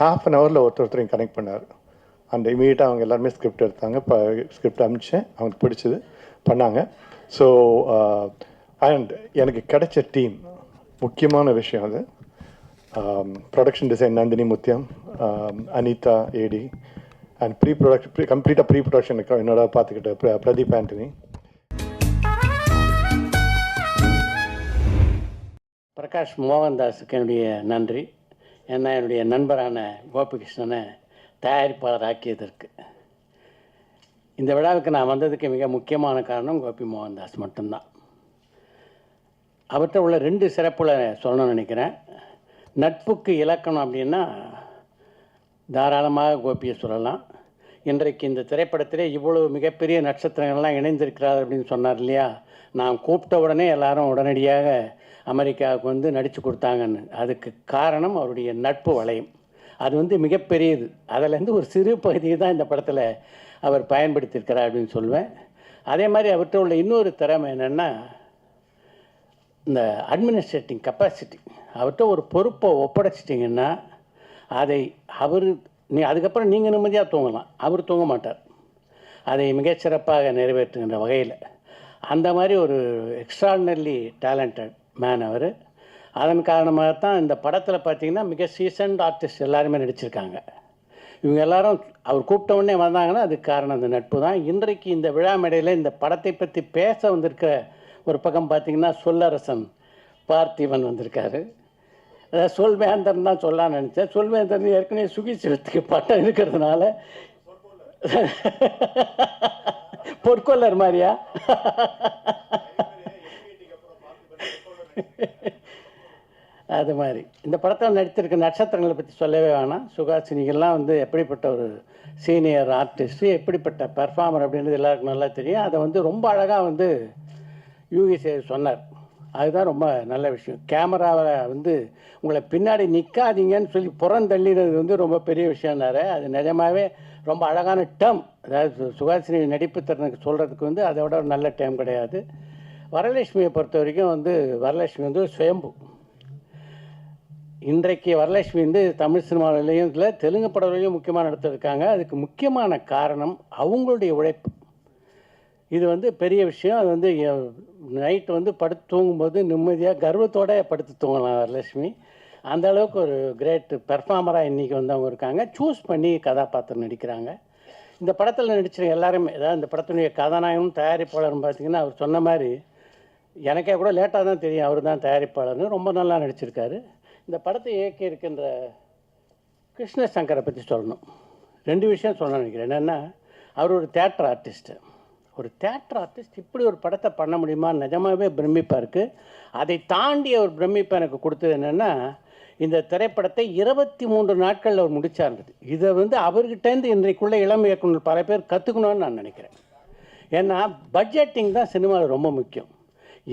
Half an ஹவரில் ஒருத்தர் ஒருத்தரையும் கனெக்ட் பண்ணார். அந்த இமீடியட்டாக அவங்க எல்லாருமே ஸ்கிரிப்ட் எடுத்தாங்க. இப்போ ஸ்கிரிப்ட் அனுப்பிச்சேன் அவங்களுக்கு பிடிச்சது. பண்ணாங்க. ஸோ அண்ட் uh, எனக்கு கிடைச்ச டீம் முக்கியமான விஷயம் அது. Um, production design Nandini Muthiyam um, Anitha AD and pre production கம்ப்ளீட்டாக ப்ரீ ப்ரொடக்ஷன் என்னோட பார்த்துக்கிட்ட பிர- பிரதீப் ஆண்டனி. பிரகாஷ் மோகன்தாஸுக்கு என்னுடைய நன்றி. ஏன்னா என்னுடைய நண்பரான கோபிகிருஷ்ணனை தயாரிப்பாளர் ஆக்கியதற்கு இந்த விழாவுக்கு நான் வந்ததுக்கு மிக முக்கியமான காரணம் கோபி மோகன்தாஸ் மட்டும்தான். அவர்கிட்ட உள்ள ரெண்டு சிறப்புகளை சொல்லணும்னு நினைக்கிறேன். நட்புக்கு இலக்கணம் அப்படின்னா தாராளமாக கோபியை சொல்லலாம். இன்றைக்கு இந்த திரைப்படத்திலே இவ்வளவு மிகப்பெரிய நட்சத்திரங்கள்லாம் இணைந்திருக்கிறார் அப்படின்னு சொன்னார் இல்லையா? நான் கூப்பிட்ட உடனே எல்லாரும் உடனடியாக அமெரிக்காவுக்கு வந்து நடித்து கொடுத்தாங்கன்னு. அதுக்கு காரணம் அவருடைய நட்பு வளையம். அது வந்து மிகப்பெரியது. அதிலேருந்து ஒரு சிறு பகுதியை தான் இந்த படத்தில் அவர் பயன்படுத்தியிருக்கிறார் அப்படின்னு சொல்லுவேன் அதே மாதிரி அவர்கிட்ட உள்ள இன்னொரு திறமை என்னென்னா இந்த அட்மினிஸ்ட்ரேட்டிங் கெப்பாசிட்டி அவர்கிட்ட ஒரு பொறுப்பை ஒப்படைச்சிட்டிங்கன்னா அதை அவர் நீ அதுக்கப்புறம் நீங்கள் நிம்மதியாக தூங்கலாம். அவர் தூங்க மாட்டார். அதை மிகச்சிறப்பாக நிறைவேற்றுகின்ற வகையில் அந்த மாதிரி ஒரு எக்ஸ்ட்ராடினர்லி டேலண்டட் மேன் அவர். அதன் காரணமாக தான் இந்த படத்தில் பார்த்திங்கன்னா மிக சீசன்ட் ஆர்டிஸ்ட் எல்லாருமே நடிச்சிருக்காங்க. இவங்க எல்லாரும் அவர் கூப்பிட்ட உடனே வந்தாங்கன்னா அதுக்கு காரணம் அந்த நட்பு தான். இன்றைக்கு இந்த விழா மேடையில் இந்த படத்தை பற்றி பேச வந்திருக்கிற ஒரு பக்கம் பார்த்தீங்கன்னா சொல்லரசன் பார்த்திபன் வந்திருக்காரு. சொல்வேந்தன் தான் சொல்லலாம்னு நினச்சேன். சொல்வேந்தன் ஏற்கனவே சுகிசிவத்துக்கு பட்டம் இருக்கிறதுனால. பொற்கொள்ளர் மாதிரியா? அது மாதிரி. இந்த படத்தில் நடித்திருக்க நட்சத்திரங்களை பற்றி சொல்லவே வேணாம். சுகாசினிகள்லாம் வந்து எப்படிப்பட்ட ஒரு சீனியர் ஆர்டிஸ்ட்டு எப்படிப்பட்ட பெர்ஃபார்மர் அப்படின்றது எல்லாருக்கும் நல்லா தெரியும். அதை வந்து ரொம்ப அழகாக வந்து யூகி சேர் சொன்னார். அதுதான் ரொம்ப நல்ல விஷயம். கேமராவை வந்து உங்களை பின்னாடி நிற்காதீங்கன்னு சொல்லி புறந்தள்ளினது வந்து ரொம்ப பெரிய விஷயம்னாரு. அது நிஜமாகவே ரொம்ப அழகான டேர்ம் அதாவது சு- சுகாசினி நடிப்பு திறனுக்கு சொல்கிறதுக்கு வந்து அதை விட ஒரு நல்ல டேம் கிடையாது. வரலட்சுமியை பொறுத்த வரைக்கும் வந்து வரலட்சுமி வந்து சுயம்பு. இன்றைக்கு வரலட்சுமி வந்து தமிழ் சினிமாவிலையும் இல்லை தெலுங்கு படத்துலையும் முக்கியமாக நடத்திருக்காங்க. அதுக்கு முக்கியமான காரணம் அவங்களுடைய உழைப்பு. இது வந்து பெரிய விஷயம். அது வந்து நைட்டு வந்து படுத்து தூங்கும்போது நிம்மதியாக கர்வத்தோட படுத்து தூங்கலாம் வரலட்சுமி. அந்த அளவுக்கு ஒரு கிரேட் பெர்ஃபார்மராக இன்றைக்கி வந்தவங்க இருக்காங்க. சூஸ் பண்ணி கதாபாத்திரம் நடிக்கிறாங்க. இந்த படத்தில் நடிச்சிருக்க எல்லாருமே அதாவது இந்த படத்தினுடைய கதாநாயகனும் தயாரிப்பாளரும் பார்த்தீங்கன்னா அவர் சொன்ன மாதிரி எனக்கே கூட லேட்டாக தான் தெரியும். அவர் தான் தயாரிப்பாளர்னு ரொம்ப நல்லா நடிச்சிருக்காரு. இந்த படத்தை இயக்கி இருக்கின்ற கிருஷ்ண சங்கரை பற்றி சொல்லணும். ரெண்டு விஷயம் சொல்ல நினைக்கிறேன். என்னென்னா அவர் ஒரு தேட்டர் ஆர்டிஸ்ட்டு ஒரு தேட்டர் ஆர்டிஸ்ட் இப்படி ஒரு படத்தை பண்ண முடியுமா? நிஜமாகவே பிரமிப்பாக இருக்குது அதை தாண்டி ஒரு பிரமிப்பு எனக்கு கொடுத்தது என்னென்னா இந்த திரைப்படத்தை இருபத்தி மூன்று நாட்களில் அவர் முடிச்சாருந்தது இதை வந்து அவர்கிட்டேருந்து இன்றைக்குள்ள இளம் இயக்குனர் பல பேர் கற்றுக்கணும்னு நான் நினைக்கிறேன். ஏன்னா பட்ஜெட்டிங் தான் சினிமாவில் ரொம்ப முக்கியம்.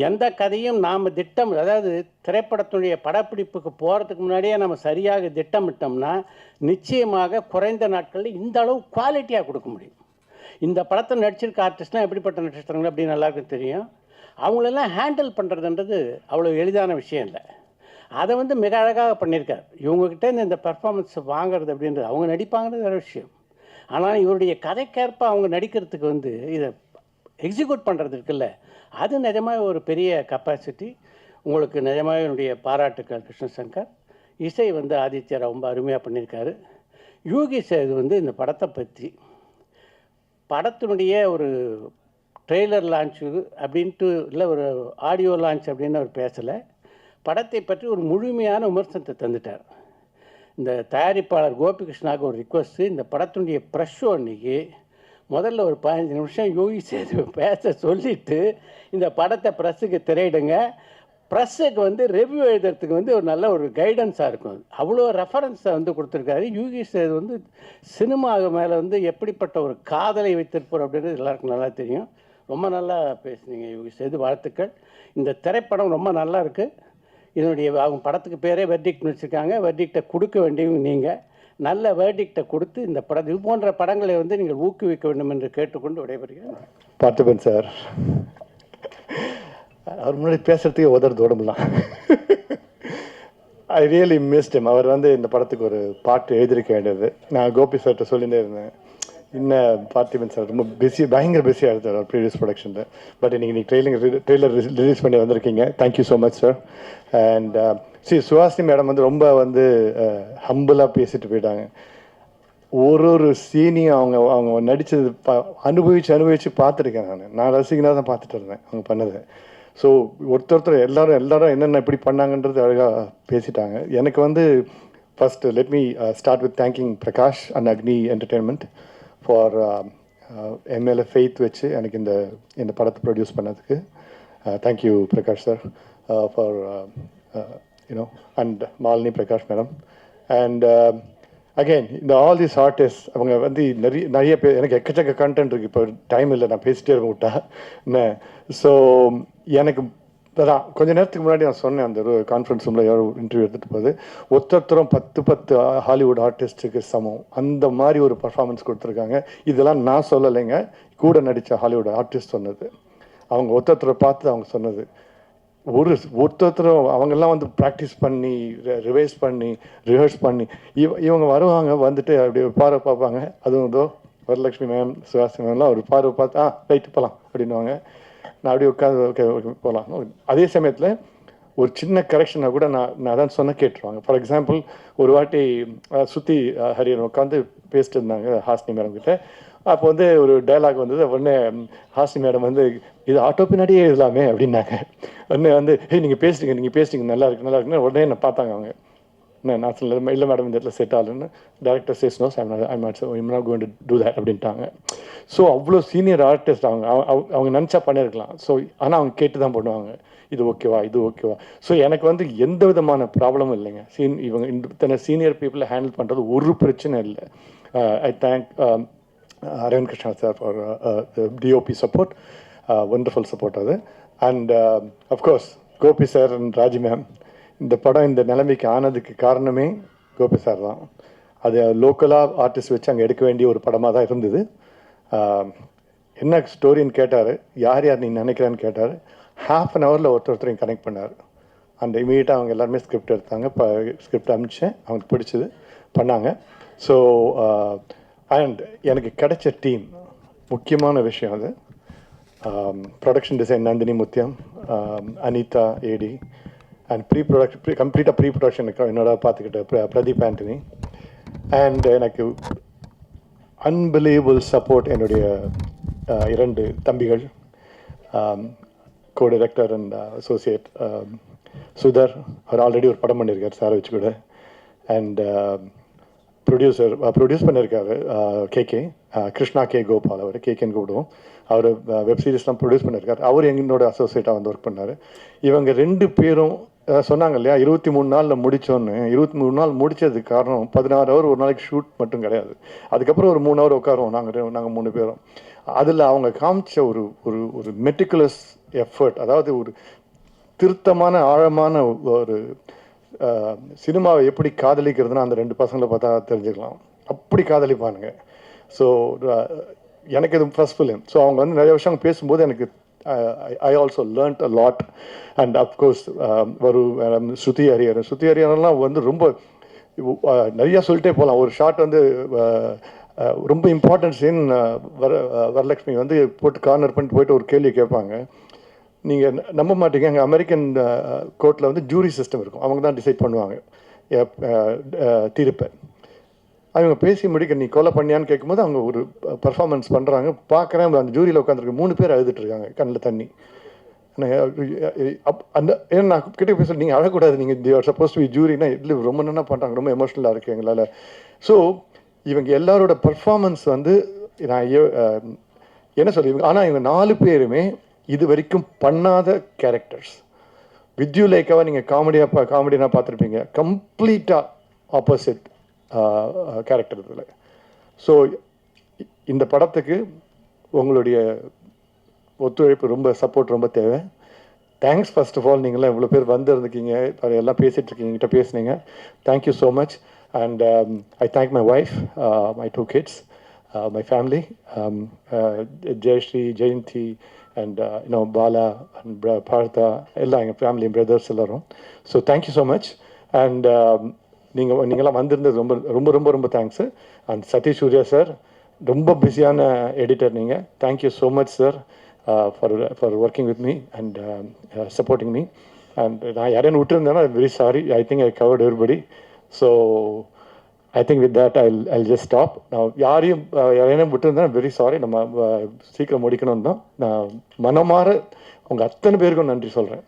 எந்த கதையும் நாம் திட்டம் அதாவது திரைப்படத்துடைய படப்பிடிப்புக்கு போகிறதுக்கு முன்னாடியே நம்ம சரியாக திட்டமிட்டோம்னா நிச்சயமாக குறைந்த நாட்களில் இந்த அளவு குவாலிட்டியாக கொடுக்க முடியும். இந்த படத்தை நடிச்சிருக்க ஆர்டிஸ்ட்லாம் எப்படிப்பட்ட நட்சத்திரங்கள் அப்படின்னு எல்லாருக்கும் தெரியும். அவங்களெல்லாம் ஹேண்டில் பண்ணுறதுன்றது அவ்வளோ எளிதான விஷயம் இல்லை. அதை வந்து மிக அழகாக பண்ணியிருக்கார். இவங்ககிட்ட இந்த பெர்ஃபார்மன்ஸ் வாங்குறது அப்படின்றது அவங்க நடிப்பாங்கிறது வேறு விஷயம். ஆனால் இவருடைய கதைக்கேற்ப அவங்க நடிக்கிறதுக்கு வந்து இதை எக்ஸிக்யூட் பண்ணுறது இருக்குல்ல அது நிஜமாக ஒரு பெரிய கெப்பாசிட்டி உங்களுக்கு நிஜமாக என்னுடைய பாராட்டுக்கள் கிருஷ்ணசங்கர். இசை வந்து ஆதித்யா ரொம்ப அருமையாக பண்ணியிருக்காரு. யூகி சேது வந்து இந்த படத்தை பற்றி படத்தினுடைய ஒரு ட்ரெய்லர் லான்ச்சு அப்படின்ட்டு இல்லை ஒரு ஆடியோ லான்ச் அப்படின்னு அவர் பேசலை. படத்தை பற்றி ஒரு முழுமையான விமர்சனத்தை தந்துட்டார். இந்த தயாரிப்பாளர் கோபிகிருஷ்ணாவுக்கு ஒரு ரிக்வஸ்ட்டு இந்த படத்தினுடைய ப்ரெஷ் ஷோ அன்னைக்கு முதல்ல ஒரு பதினஞ்சு நிமிஷம் யோகி சேது பேச சொல்லிட்டு இந்த படத்தை ப்ரெஸ்ஸுக்கு திரையிடுங்க. ப்ரெஸ்ஸுக்கு வந்து ரிவ்யூ எழுதுறதுக்கு வந்து ஒரு நல்ல ஒரு கைடன்ஸாக இருக்கும். அவ்வளோ ரெஃபரன்ஸை வந்து கொடுத்துருக்காரு. யூகி சேது வந்து சினிமா மேலே வந்து எப்படிப்பட்ட ஒரு காதலை வைத்திருப்பார் அப்படின்றது எல்லாருக்கும் நல்லா தெரியும். ரொம்ப நல்லா பேசுனீங்க யூகி சேது வாழ்த்துக்கள். இந்த திரைப்படம் ரொம்ப நல்லா இருக்குது இதனுடைய அவங்க படத்துக்கு பேரே வெர்டிக்ட்னு வச்சுருக்காங்க. வெர்டிக்டை கொடுக்க வேண்டியவங்க நீங்கள் நல்ல வேர்டிக்டை கொடுத்து இந்த படம் இது போன்ற படங்களை வந்து நீங்கள் ஊக்குவிக்க வேண்டும் என்று கேட்டுக்கொண்டு விடைபெறுகிறேன். பார்த்துப்பேன் சார். அவர் முன்னாடி பேசுகிறதுக்கே உதறது உடம்புலாம். ஐ ரியலி மிஸ்டம் அவர் வந்து இந்த படத்துக்கு ஒரு பாட்டு எழுதியிருக்க வேண்டியது. நான் கோபி சார்கிட்ட சொல்லிகிட்டே இருந்தேன். இன்னும் பார்த்திபன் சார் ரொம்ப பிஸி பயங்கர பிஸியாக இருந்தார் அவர் ப்ரீவியஸ் ப்ரொடக்ஷனில் பட் இன்றைக்கி நீங்கள் ட்ரெயிலிங் ட்ரெய்லர் ரிலீஸ் பண்ணி வந்திருக்கீங்க. Thank you so much sir and C Suhasini madam வந்து ரொம்ப வந்து uh, ஹம்பிளாக பேசிட்டு போயிட்டாங்க. ஒரு ஒரு சீனையும் அவங்க அவங்க நடித்தது ப அனுபவித்து அனுபவித்து பார்த்துருக்கேன் நான். நான் ரசிகனாக தான் பார்த்துட்டு இருந்தேன் அவங்க பண்ணதை. ஸோ ஒருத்தர் எல்லாரும் எல்லாரும் என்னென்ன எப்படி பண்ணாங்கன்றது அழகாக பேசிட்டாங்க. எனக்கு வந்து first let me start with thanking Prakash and Agni entertainment for MLA faith வச்சு எனக்கு இந்த இந்த படத்தை ப்ரொடியூஸ் பண்ணதுக்கு. Thank you Prakash sir for you know and Malini Prakash madam and again இந்த ஆல் திஸ் ஆர்டிஸ்ட் அவங்க வந்து நிறைய நிறைய பேர் எனக்கு எக்கச்சக்க கண்டென்ட் இருக்குது இப்போ டைம் இல்லை நான் பேசிட்டே இருக்க விட்டா. என்ன? ஸோ எனக்கு அதான் கொஞ்ச நேரத்துக்கு முன்னாடி நான் சொன்னேன் அந்த கான்ஃபரன்ஸ் ரூமில் யாரோ இன்டர்வியூ எடுத்துகிட்டு போகுது. ஒத்தொத்தரும் பத்து பத்து ஹாலிவுட் ஆர்டிஸ்ட்டுக்கு சமம். அந்த மாதிரி ஒரு பர்ஃபார்மன்ஸ் கொடுத்துருக்காங்க. இதெல்லாம் நான் சொல்லலைங்க. கூட நடித்த ஹாலிவுட் ஆர்டிஸ்ட் சொன்னது. அவங்க ஒத்தொத்தரை பார்த்து அவங்க சொன்னது. ஒரு ஒருத்தரும் அவங்கெல்லாம் வந்து ப்ராக்டிஸ் பண்ணி ரிவைஸ் பண்ணி ரிஹர்ஸ் பண்ணி இவ இவங்க வருவாங்க வந்துட்டு அப்படி பார்வை பார்ப்பாங்க. அதுவும் இதோ வரலட்சுமி மேம் சுஹாசி மேம்லாம் ஒரு பார்வை பார்த்து ஆ ரைட்டு போகலாம் அப்படின்னுவாங்க. நான் அப்படியே உட்காந்து ஓகே ஓகே போகலாம் அதே சமயத்தில் ஒரு சின்ன கரெக்ஷனை கூட நான் நான் தான் சொன்ன கேட்டுருவாங்க. ஃபார் எக்ஸாம்பிள் ஒரு வாட்டி சுற்றி ஹரியன் உட்காந்து பேசிட்டு இருந்தாங்க ஹாஸ்னி மேடம் கிட்ட. அப்போ வந்து ஒரு டைலாக் வந்தது. உடனே ஹாஸ்னி மேடம் வந்து இது ஆட்டோ பின்னாடியே எழுதலாமே அப்படின்னாங்க. உடனே வந்து ஹே நீங்கள் பேசுறீங்க நீங்கள் பேசுறீங்க நல்லா இருக்கு நல்லா இருக்குன்னு உடனே என்ன பார்த்தாங்க அவங்க. நான் சொல்ல இல்லை மேடம் இந்த இடத்துல set ஆகலன்னு director says no I'm I'm not I'm not going to do that அப்படின்ட்டாங்க. ஸோ அவ்வளோ சீனியர் ஆர்டிஸ்ட் அவங்க அவங்க நினச்சா பண்ணியிருக்கலாம் ஸோ ஆனால் அவங்க கேட்டு தான் பண்ணுவாங்க. இது ஓகேவா? இது ஓகேவா? ஸோ எனக்கு வந்து எந்த விதமான ப்ராப்ளமும் இல்லைங்க. சீன் இவங்க இத்தனை சீனியர் பீப்புளை ஹேண்டில் பண்ணுறது ஒரு பிரச்சனை இல்லை. I thank Aravind Krishna sir for DOP support wonderful support அது. And of course Gopi sir and Raji ma'am இந்த படம் இந்த நிலைமைக்கு ஆனதுக்கு காரணமே கோபி சார் தான். அது லோக்கலாக ஆர்டிஸ்ட் வச்சு அங்கே எடுக்க வேண்டிய ஒரு படமாக தான் இருந்தது. என்ன ஸ்டோரின்னு கேட்டார். யார் யார் நீ நினைக்கிறான்னு கேட்டார். ஹாஃப் அன் ஹவரில் ஒருத்தர் ஒருத்தரையும் கனெக்ட் பண்ணார். அந்த இமீடியட்டாக அவங்க எல்லாருமே ஸ்கிரிப்ட் எடுத்தாங்க. இப்போ ஸ்கிரிப்ட் அனுப்பிச்சேன் அவங்களுக்கு பிடிச்சது பண்ணாங்க. ஸோ அண்ட் எனக்கு கிடைச்ச டீம் முக்கியமான விஷயம் அது. Production design Nandini Muthiyam Anitha AD and pre production pre கம்ப்ளீட்டாக ப்ரீ ப்ரொடக்ஷனுக்கு என்னோட பார்த்துக்கிட்ட பிரதீப் ஆண்டனி. அண்ட் எனக்கு அன்பிலீவபிள் சப்போர்ட் என்னுடைய இரண்டு தம்பிகள் co director and associate Sudhar. Our already ஒரு படம் பண்ணியிருக்கார் சார் வச்சு கூட. அண்ட் ப்ரொடியூசர் ப்ரொடியூஸ் பண்ணியிருக்காரு கேகே கிருஷ்ணா கே கோபால் அவர் கேகேன்னு கூப்பிடுவோம். அவர் வெப் சீரிஸ்லாம் ப்ரொடியூஸ் பண்ணியிருக்காரு அவர் எங்களோட அசோசியேட்டாக வந்து ஒர்க் பண்ணார். இவங்க ரெண்டு பேரும் சொன்னாங்க இல்லையா? இருபத்தி மூணு நாளில் முடித்தோன்னு இருபத்தி மூணு நாள் முடித்ததுக்கு காரணம் பதினாறு ஹவர் ஒரு நாளைக்கு ஷூட் மட்டும் கிடையாது. அதுக்கப்புறம் ஒரு மூணு ஹவர் உட்காருவோம் நாங்கள் நாங்கள் மூணு பேரும். அதில் அவங்க காமிச்ச ஒரு ஒரு ஒரு மெட்டிகுலஸ் எஃபர்ட் அதாவது ஒரு திருத்தமான ஆழமான ஒரு சினிமாவை எப்படி காதலிக்கிறதுனா அந்த ரெண்டு பசங்களை பார்த்தா தெரிஞ்சுக்கலாம். அப்படி காதலிப்பானுங்க. ஸோ எனக்கு இது ஃபர்ஸ்ட் ஃபிலிம் ஸோ அவங்க வந்து நிறைய விஷயம் பேசும்போது எனக்கு I also learned a lot and of course வரு um, ஸ்ருதி ஹரியர் ஸ்ருதி ஹரியரெல்லாம் வந்து ரொம்ப நிறையா சொல்லிட்டே போகலாம் ஒரு ஷார்ட் வந்து ரொம்ப இம்பார்ட்டன்ட் சீன் வர வரலட்சுமி வந்து போட்டு கார்னர் பண்ணிட்டு போயிட்டு ஒரு கேள்வி கேட்பாங்க. நீங்கள் நம்ப மாட்டீங்க. அங்கே அமெரிக்கன் கோர்ட்டில் வந்து ஜூரி சிஸ்டம் இருக்கும். அவங்க தான் டிசைட் பண்ணுவாங்க. தீர்ப்பை. அவங்க பேசி முடிக்க நீ கொலை பண்ணியான்னு கேட்கும்போது அவங்க ஒரு பர்ஃபார்மன்ஸ் பண்ணுறாங்க பார்க்குறேன் அந்த ஜூரியில் உட்காந்துருக்கு மூணு பேர் அழுதுட்டுருக்காங்க கண்ணில் தண்ணி. அந்த ஏன்னா நான் கிட்டே பேச நீங்கள் அழக்கூடாது நீங்கள் சப்போஸ் டு ஜூரினா இல்லை ரொம்ப நல்லா பண்ணுறாங்க ரொம்ப எமோஷனலாக இருக்குது எங்களால். ஸோ இவங்க எல்லாரோட பர்ஃபார்மன்ஸ் வந்து நான் என்ன சொல்லி இவங்க ஆனால் இவங்க நாலு பேருமே இது வரைக்கும் பண்ணாத கேரக்டர்ஸ் வித்யூ நீங்கள் காமெடியாக பா காமெடியாக பார்த்துருப்பீங்க. கம்ப்ளீட்டாக ஆப்போசிட் கேரக்டர் இதில். ஸோ இந்த படத்துக்கு உங்களுடைய ஒத்துழைப்பு ரொம்ப சப்போர்ட் ரொம்ப தேவை. தேங்க்ஸ் ஃபர்ஸ்ட் ஆஃப் ஆல் நீங்களாம் இவ்வளோ பேர் வந்திருந்துக்கீங்க எல்லாம் பேசிகிட்டு இருக்கீங்க கிட்ட பேசுனீங்க. Thank you so much and I thank my wife my two kids my family Jayashree Jayanthi and இன்னும் பாலா அண்ட் பார்த்தா எல்லாம் எங்கள் ஃபேமிலி பிரதர்ஸ் எல்லோரும். So thank you so much and நீங்கள் நீங்களாம் வந்திருந்தது ரொம்ப ரொம்ப ரொம்ப ரொம்ப thanks and Satish Surya sir ரொம்ப பிஸியான எடிட்டர் நீங்கள் thank you so much sir for for working with me and supporting me and நான் யாரையும் விட்டுருந்தேன்னா very sorry I think I covered everybody so I think with that I I just stop நான் யாரையும் uh, யாரையும் விட்டுருந்தேன் very sorry நம்ம uh, சீக்கிரம் முடிக்கணும் தான். நான் மனமாற உங்கள் அத்தனை பேருக்கும் நன்றி சொல்கிறேன்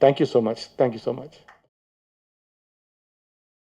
thank you so much thank you so much